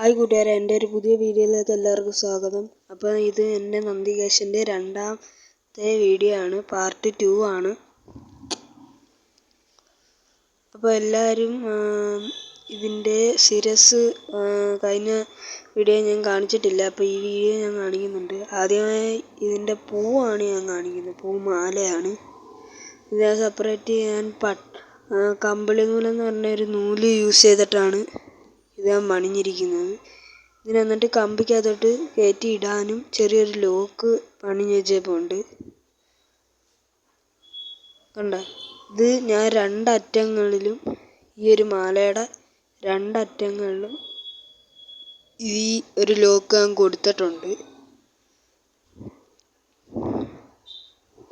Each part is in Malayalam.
ഹായ് കൂട്ടുകാരെ എന്റെ ഒരു പുതിയ വീഡിയോയിലേക്ക് എല്ലാവർക്കും സ്വാഗതം. അപ്പോൾ ഇത് എന്റെ നന്ദികേശന്റെ രണ്ടാമത്തെ വീഡിയോ ആണ് പാർട്ട് ടു ആണ്. അപ്പോൾ എല്ലാവരും ഇതിന്റെ ശിരസ് കഴിഞ്ഞ വീഡിയോ ഞാൻ കാണിച്ചിട്ടില്ല. അപ്പോൾ ഈ വീഡിയോ ഞാൻ കാണിക്കുന്നുണ്ട്. ആദ്യമായി ഇതിന്റെ പൂവാണ് ഞാൻ കാണിക്കുന്നത്. പൂ മാലയാണ്. ഇത് സെപ്പറേറ്റ് ഞാൻ പട്ട് കമ്പിളി നൂലെന്ന് പറഞ്ഞ ഒരു നൂൽ യൂസ് ചെയ്തിട്ടാണ് ഇത് മണിഞ്ഞിരിക്കുന്നത് ഇതിനെ എന്നിട്ട് കമ്പിക്കകത്തോട്ട് കയറ്റി ഇടാനും ചെറിയൊരു ലോക്ക് പണിഞ്ഞ് വെച്ചേപ്പുണ്ട്. കണ്ട? ഇത് ഞാൻ രണ്ടറ്റങ്ങളിലും ഈ ഒരു മാലയുടെ രണ്ടറ്റങ്ങളിലും ഈ ഒരു ലോക്ക് ഞാൻ കൊടുത്തിട്ടുണ്ട്.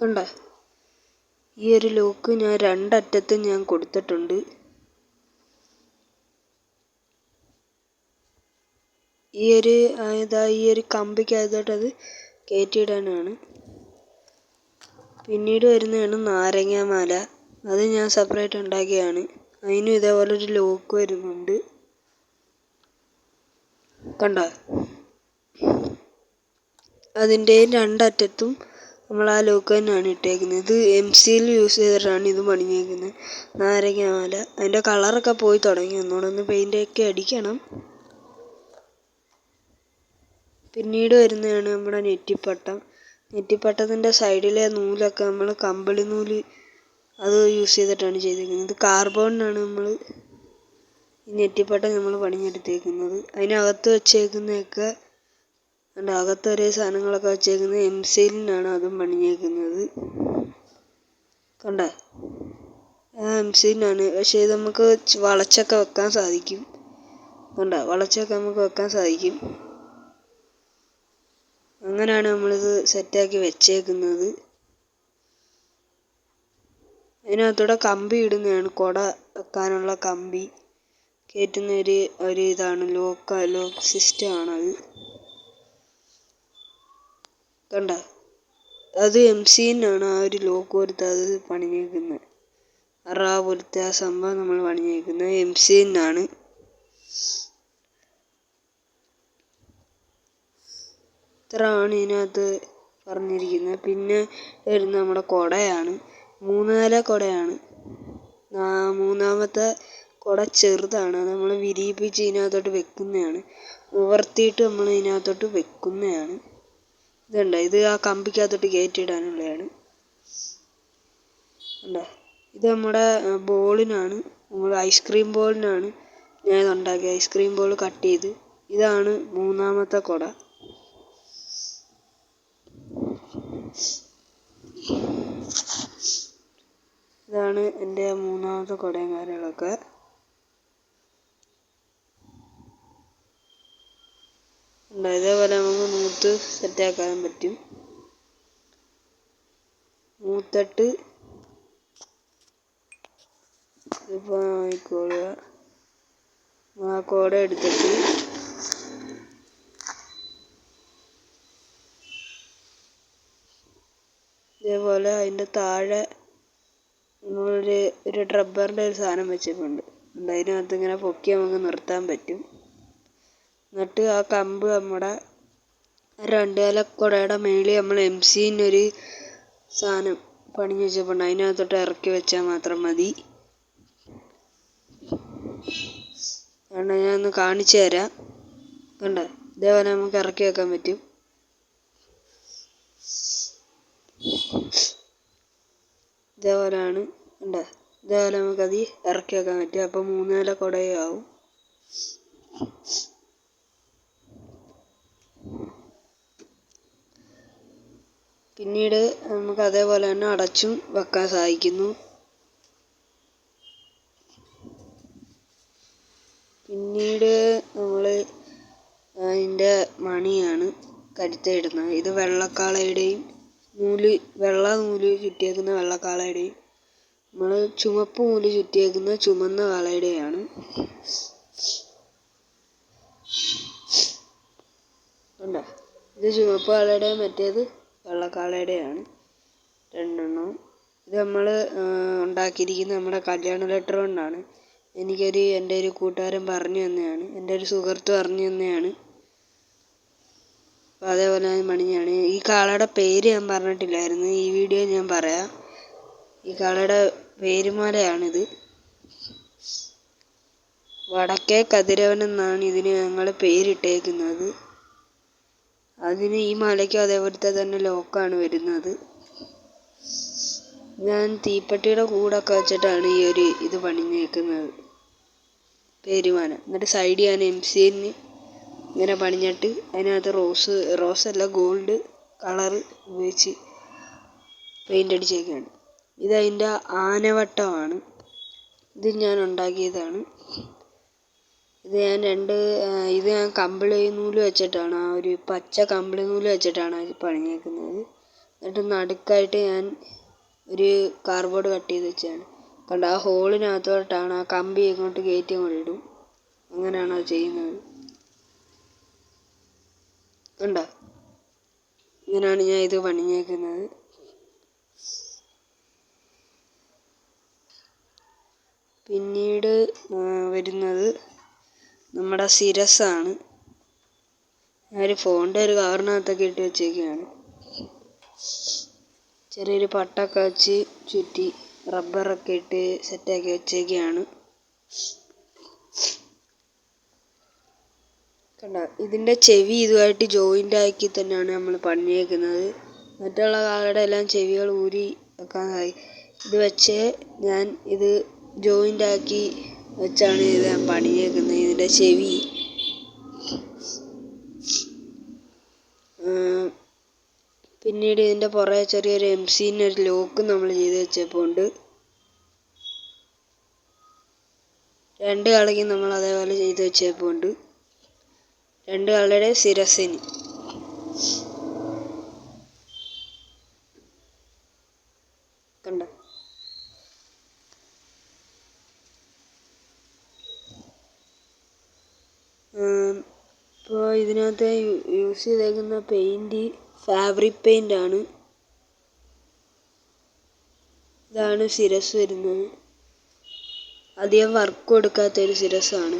കണ്ട? ഈ ഒരു ലോക്ക് ഞാൻ രണ്ടറ്റത്തും ഞാൻ കൊടുത്തിട്ടുണ്ട്. ഈ ഒരു ഇതാ ഈ ഒരു കമ്പിക്കകത്തോട്ട് അത് കയറ്റിയിടാനാണ്. പിന്നീട് വരുന്നതാണ് നാരങ്ങാമാല. അത് ഞാൻ സെപ്പറേറ്റ് ഉണ്ടാക്കിയതാണ്. അതിനും ഇതേപോലെ ഒരു ലോക്ക് വരുന്നുണ്ട്. കണ്ടോ? അതിന്റെ രണ്ടറ്റത്തും നമ്മൾ ആ ലോക്ക് തന്നെയാണ് ഇട്ടേക്കുന്നത്. ഇത് എം സിയിൽ യൂസ് ചെയ്തിട്ടാണ് ഇത് പണിഞ്ഞേക്കുന്നത്. നാരങ്ങാമാല. അതിന്റെ കളറൊക്കെ പോയി തുടങ്ങി. ഒന്നുകൂടെ ഒന്ന് പെയിന്റൊക്കെ അടിക്കണം. പിന്നീട് വരുന്നതാണ് നമ്മുടെ നെറ്റിപ്പട്ടം. നെറ്റിപ്പട്ടത്തിന്റെ സൈഡിലെ നൂലൊക്കെ നമ്മൾ കമ്പിളി നൂൽ അത് യൂസ് ചെയ്തിട്ടാണ് ചെയ്തിരിക്കുന്നത്. ഇത് കാർബോണിനാണ് നമ്മൾ ഈ നെറ്റിപ്പട്ടം നമ്മൾ പണിഞ്ഞെടുത്തേക്കുന്നത് അതിനകത്ത് വെച്ചേക്കുന്നതൊക്കെ അതിന്റെ അകത്ത് ഒരേ സാധനങ്ങളൊക്കെ വെച്ചേക്കുന്നത് എം സെയിലിനാണ് അതും പണിഞ്ഞേക്കുന്നത്. കണ്ട? എം സെയിലിനാണ് പക്ഷേ ഇത് നമുക്ക് വളച്ചൊക്കെ വെക്കാൻ സാധിക്കും. കണ്ടോ? വളച്ചൊക്കെ നമുക്ക് വെക്കാൻ സാധിക്കും. അങ്ങനെയാണ് നമ്മളിത് സെറ്റാക്കി വെച്ചേക്കുന്നത്. അതിനകത്തൂടെ കമ്പി ഇടുന്നതാണ്. കുട വെക്കാനുള്ള കമ്പി. കയറ്റുന്ന ഒരു ഒരു ഇതാണ്. ലോക്ക ലോക്ക് സിസ്റ്റം ആണത് കണ്ട? അത് എം സിന്നാണ് ആ ഒരു ലോക്ക് കൊടുത്ത് അത് പണിഞ്ഞേക്കുന്നത്. അറാ പോലത്തെ ആ സംഭവം നമ്മൾ പണിഞ്ഞേക്കുന്നത് എം സിന്നാണ് ഇത്രയാണ് ഇതിനകത്ത് പറഞ്ഞിരിക്കുന്നത്. പിന്നെ വരുന്നത് നമ്മുടെ കുടയാണ്. മൂന്ന് നില കുടയാണ് മൂന്നാമത്തെ കുട ചെറുതാണ്. നമ്മൾ വിരിയിപ്പിച്ച് ഇതിനകത്തോട്ട് വെക്കുന്നതാണ്. നിവർത്തിയിട്ട് നമ്മൾ ഇതിനകത്തോട്ട് വെക്കുന്നതാണ്. ഇതുണ്ട്? ഇത് ആ കമ്പിക്കകത്തോട്ട് കയറ്റിയിടാനുള്ളതാണ്. ഉണ്ടോ? ഇത് നമ്മുടെ ബോളിനാണ്. നമ്മൾ ഐസ്ക്രീം ബോളിനാണ് ഞാൻ ഇത് ഉണ്ടാക്കിയത് ഐസ്ക്രീം ബോൾ കട്ട് ചെയ്ത്. ഇതാണ് മൂന്നാമത്തെ കുട ഇതാണ് എന്റെ മൂന്നാമത്തെ കുടയും കാര്യങ്ങളൊക്കെ. ഇതേപോലെ നമുക്ക് മൂത്ത് സെറ്റാക്കാൻ പറ്റും. മൂത്തട്ട് ഇപ്പോൾ ആയിക്കോളുക. ആ കോട എടുത്തിട്ട് ഇതേപോലെ അതിന്റെ താഴെ നമ്മളൊരു ഒരു റബ്ബറിന്റെ ഒരു സാധനം വെച്ചിട്ടുണ്ട്. അതിനകത്ത് ഇങ്ങനെ പൊക്കി നമുക്ക് നിർത്താൻ പറ്റും. എന്നിട്ട് ആ കമ്പ് നമ്മുടെ രണ്ട് നില കുടയുടെ മേളിൽ നമ്മൾ എം ഒരു സാധനം പണിഞ്ഞ് വെച്ചിട്ടുണ്ട്. അതിനകത്തോട്ട് ഇറക്കി വെച്ചാൽ മാത്രം മതി. കാരണം ഞാൻ ഒന്ന് കാണിച്ചു തരാം. കണ്ട? ഇതേപോലെ നമുക്ക് ഇറക്കി വെക്കാൻ പറ്റും. ഇതേപോലെയാണ് ഉണ്ട്. ഇതേപോലെ നമുക്കത് ഇറക്കി വെക്കാൻ പറ്റും. അപ്പോൾ മൂന്ന് നില കുടയും ആവും പിന്നീട് നമുക്ക് അതേപോലെ തന്നെ അടച്ചും വെക്കാൻ സാധിക്കുന്നു പിന്നീട് നമ്മൾ അതിന്റെ മണിയാണ് കരുത്തിടുന്നത്. ഇത് വെള്ളക്കാളയുടെയും നൂൽ വെള്ള നൂൽ ചുറ്റിയേക്കുന്ന വെള്ള കാളയുടെയും നമ്മൾ ചുമപ്പ് നൂൽ ചുറ്റിയേക്കുന്ന ചുമന്ന കാളയുടെയാണ്. കണ്ടോ? ഇത് ചുവപ്പ് കാളയുടെ മറ്റേത് വെള്ളക്കാളയുടെയാണ്. രണ്ടെണ്ണവും ഇത് നമ്മൾ ഉണ്ടാക്കിയിരിക്കുന്നത് നമ്മുടെ കല്യാണ ലെറ്റർ കൊണ്ടാണ്. എനിക്കൊരു എന്റെ ഒരു കൂട്ടുകാരൻ പറഞ്ഞു തന്നെയാണ്. എന്റെ ഒരു സുഹൃത്ത് പറഞ്ഞു തന്നെയാണ്. അപ്പോൾ അതേപോലെ മണിഞ്ഞാണ്. ഈ കാളയുടെ പേര് ഞാൻ പറഞ്ഞിട്ടില്ലായിരുന്നു. ഈ വീഡിയോ ഞാൻ പറയാം. ഈ കാളയുടെ പേരുമാലയാണിത്. വടക്കേ കതിരവൻ എന്നാണ് ഇതിന് ഞങ്ങൾ പേരിട്ടേക്കുന്നത്. അതിന് ഈ മലയ്ക്കും അതേപോലത്തെ തന്നെ ലോക്കാണ് വരുന്നത്. ഞാൻ തീപ്പെട്ടിയുടെ കൂടൊക്കെ വെച്ചിട്ടാണ് ഈ ഒരു ഇത് പണിഞ്ഞേക്കുന്നത്. പേരുമാന എന്നിട്ട് സൈഡ് ഞാൻ എം സി എന്ന് ഇങ്ങനെ പണിഞ്ഞിട്ട് അതിനകത്ത് റോസ് റോസ് അല്ല ഗോൾഡ് കളർ ഉപയോഗിച്ച് പെയിന്റ് അടിച്ചേക്കാണ്. ഇത് അതിന്റെ ആനവട്ടമാണ്. ഇത് ഞാൻ ഉണ്ടാക്കിയതാണ്. ഇത് ഞാൻ രണ്ട് ഇത് ഞാൻ കമ്പിളി നൂൽ വെച്ചിട്ടാണ് ആ ഒരു പച്ച കമ്പിളി നൂൽ വെച്ചിട്ടാണ് അത് പണിഞ്ഞേക്കുന്നത്. എന്നിട്ട് നടുക്കായിട്ട് ഞാൻ ഒരു കാർഡ്ബോർഡ് കട്ട് ചെയ്ത് വെച്ചാണ് കണ്ട? ആ ഹോളിനകത്തോട്ടാണ് ആ കമ്പി ഇങ്ങോട്ട് കയറ്റി ഇടും അങ്ങനെയാണ് അത് ചെയ്യുന്നത്. കണ്ടോ ഇങ്ങനെയാണ് ഞാൻ ഇത് പണിഞ്ഞേക്കുന്നത്. പിന്നീട് വരുന്നത് നമ്മുടെ സിരസാണ്. ഞാനൊരു ഫോണിന്റെ ഒരു കവറിനകത്തൊക്കെ ഇട്ട് വെച്ചേക്കുകയാണ് ചെറിയൊരു പട്ടൊക്കെ വെച്ച് ചുറ്റി റബ്ബറൊക്കെ ഇട്ട് സെറ്റാക്കി വെച്ചേക്കുകയാണ് കണ്ട? ഇതിന്റെ ചെവി ഇതുമായിട്ട് ജോയിന്റ് ആക്കി തന്നെയാണ് നമ്മൾ പണിയേക്കുന്നത്. മറ്റുള്ള കാളയുടെ എല്ലാം ചെവികൾ ഊരി വെക്കാനായി. ഇത് വെച്ച് ഞാൻ ഇത് ജോയിന്റ് ആക്കി വെച്ചാണ് ഇത് ഞാൻ പണിയേക്കുന്നത്. ഇതിന്റെ ചെവി. പിന്നീട് ഇതിന്റെ പുറകെ ചെറിയൊരു എം സീന്റെ ഒരു ലോക്ക് നമ്മൾ ചെയ്ത് വെച്ചപ്പോൾ ഉണ്ട് രണ്ട് കളയും നമ്മൾ അതേപോലെ ചെയ്ത് വെച്ചപ്പോൾ ഉണ്ട് രണ്ട് ആളുടെ ശിരസിന് കണ്ട? ഇപ്പോൾ ഇതിനകത്ത് യൂസ് ചെയ്തേക്കുന്ന പെയിന്റ് ഫാബ്രിക് പെയിന്റ് ആണ്. ഇതാണ് ശിരസ് വരുന്നത്. അധികം വർക്ക് കൊടുക്കാത്ത ഒരു ശിരസ്സാണ്.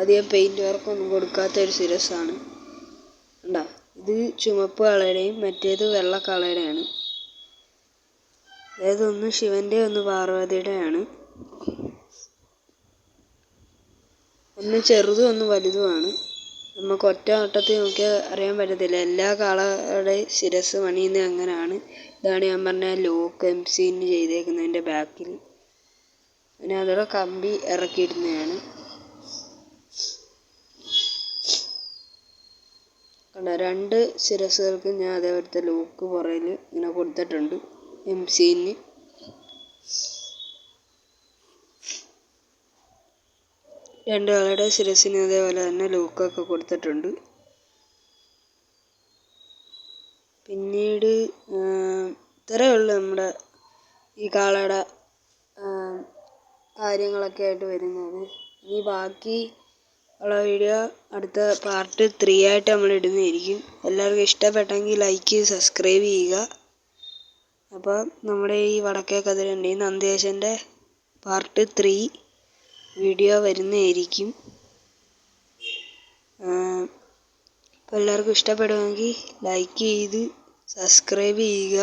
അധികം പെയിന്റ് വർക്കൊന്നും കൊടുക്കാത്ത ഒരു സിരസാണ് കണ്ട? ഇത് ചുമപ്പ് കളയുടെയും മറ്റേത് വെള്ള കളയുടെയാണ് അതായത് ഒന്ന് ശിവന്റെ ഒന്ന് പാർവതിയുടെയാണ്. ഒന്ന് ചെറുതും ഒന്ന് വലുതുമാണ്. നമുക്ക് ഒറ്റ നോട്ടത്തിൽ നോക്കിയാൽ അറിയാൻ പറ്റത്തില്ല. എല്ലാ കാളയുടെ ശിരസ് പണിയുന്നത് അങ്ങനെയാണ് ഇതാണ് ഞാൻ പറഞ്ഞ ലോക്ക് എം സീന് ചെയ്തേക്കുന്നതിന്റെ ബാക്കിൽ പിന്നെ അതോടെ കമ്പി ഇറക്കിയിടുന്നതാണ്. കണ്ട രണ്ട് ശിരസുകൾക്ക് ഞാൻ അതേപോലത്തെ ലോക്ക് പുറയിൽ ഇങ്ങനെ കൊടുത്തിട്ടുണ്ട് എം സീന് രണ്ട് ആളുടെ ശിരസിന് അതേപോലെ തന്നെ ലോക്കൊക്കെ കൊടുത്തിട്ടുണ്ട്. പിന്നീട് ഇത്രയേ ഉള്ളൂ നമ്മുടെ ഈ കാളയുടെ കാര്യങ്ങളൊക്കെ ആയിട്ട് വരുന്നത്. ഇനി ബാക്കി ഉള്ള വീഡിയോ അടുത്ത പാർട്ട് ത്രീ ആയിട്ട് നമ്മൾ ഇടുന്നതായിരിക്കും. എല്ലാവർക്കും ഇഷ്ടപ്പെട്ടെങ്കിൽ ലൈക്ക് സബ്സ്ക്രൈബ് ചെയ്യുക. അപ്പോൾ നമ്മുടെ ഈ വടക്കേ കതിരന്റെ ഈ നന്ദേശന്റെ പാർട്ട് ത്രീ വീഡിയോ വരുന്നതായിരിക്കും. അപ്പോൾ എല്ലാവർക്കും ഇഷ്ടപ്പെടുമെങ്കിൽ ലൈക്ക് ചെയ്ത് സബ്സ്ക്രൈബ് ചെയ്യുക.